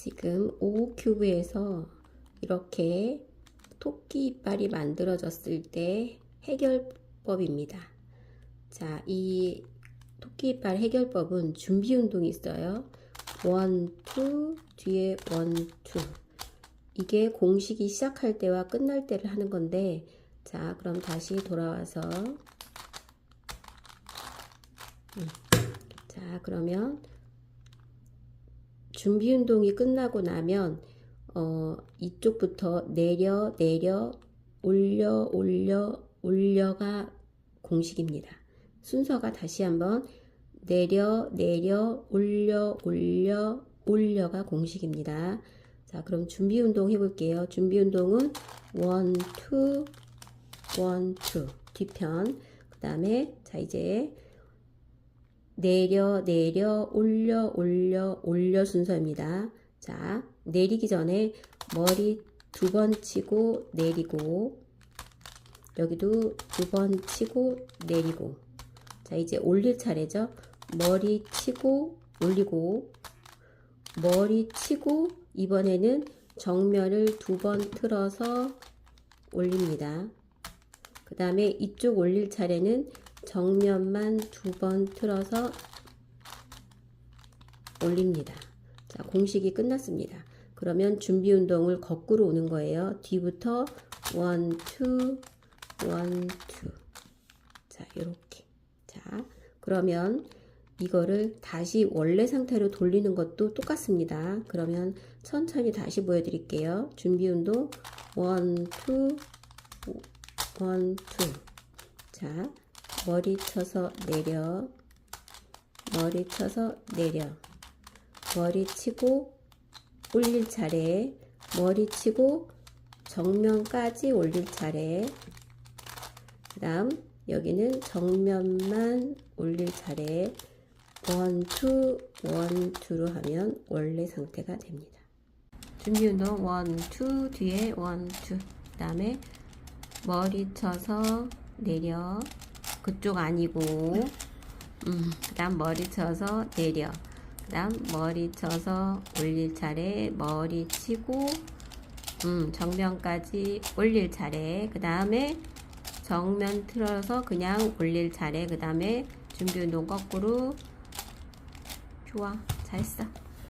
지금 O 큐브에서 이렇게 토끼 이빨이 만들어졌을 때 해결법입니다. 자, 이 토끼 이빨 해결법은 준비 운동이 있어요. 원, 투, 뒤에 원, 투. 이게 공식이 시작할 때와 끝날 때를 하는 건데, 자, 그럼 다시 돌아와서, 음. 자, 그러면 준비 운동이 끝나고 나면, 어, 이쪽부터 내려, 내려, 올려, 올려, 올려가 공식입니다. 순서가 다시 한번 내려, 내려, 올려, 올려, 올려가 공식입니다. 자, 그럼 준비 운동 해볼게요. 준비 운동은 원, 투, 원, 투 뒤편. 그 다음에 자 이제 내려, 내려, 올려, 올려, 올려 순서입니다. 자, 내리기 전에 머리 두 번 치고 내리고 여기도 두 번 치고 내리고. 자 이제 올릴 차례죠? 머리 치고 올리고 머리 치고 이번에는 정면을 두 번 틀어서 올립니다. 그 다음에 이쪽 올릴 차례는 정면만 두 번 틀어서 올립니다 자 공식이 끝났습니다 그러면 준비 운동을 거꾸로 오는 거예요 뒤부터 원, 투, 원, 투. 자, 이렇게. 자, 그러면 이거를 다시 원래 상태로 돌리는 것도 똑같습니다. 그러면 천천히 다시 보여드릴게요. 준비 운동 원, 투, 원, 투. 자, 머리 쳐서 내려, 머리 쳐서 내려, 머리 치고 올릴 차례, 머리 치고 정면까지 올릴 차례, 그 다음 여기는 정면만 올릴 차례 원, 투, 원, 투로 하면 원래 상태가 됩니다. 준비 운동 원, 투 뒤에 원, 투. 그 다음에 머리 쳐서 내려. 그쪽 아니고. 음, 그 다음 머리 쳐서 내려. 그 다음 머리 쳐서 올릴 차례 머리 치고 음, 정면까지 올릴 차례. 그 다음에 정면 틀어서 그냥 올릴 차례 그 다음에 준비 운동 거꾸로 좋아 잘했어